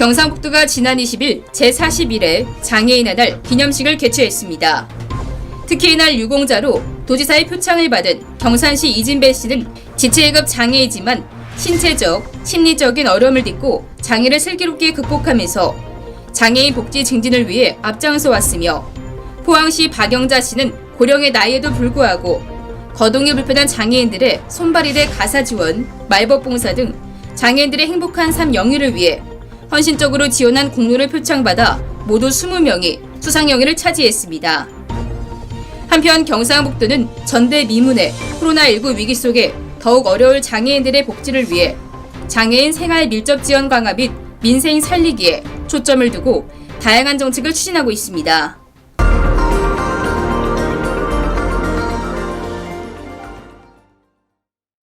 경상북도가 지난 20일 제41회 장애인의 날 기념식을 개최했습니다. 특히 이날 유공자로 도지사의 표창을 받은 경산시 이진배 씨는 지체급 장애이지만 신체적, 심리적인 어려움을 딛고 장애를 슬기롭게 극복하면서 장애인 복지 증진을 위해 앞장서 왔으며 포항시 박영자 씨는 고령의 나이에도 불구하고 거동이 불편한 장애인들의 손발이대 가사 지원, 말벗 봉사 등 장애인들의 행복한 삶 영위를 위해 헌신적으로 지원한 공로를 표창받아 모두 20명이 수상 영예를 차지했습니다. 한편 경상북도는 전대 미문의 코로나19 위기 속에 더욱 어려울 장애인들의 복지를 위해 장애인 생활 밀접 지원 강화 및 민생 살리기에 초점을 두고 다양한 정책을 추진하고 있습니다.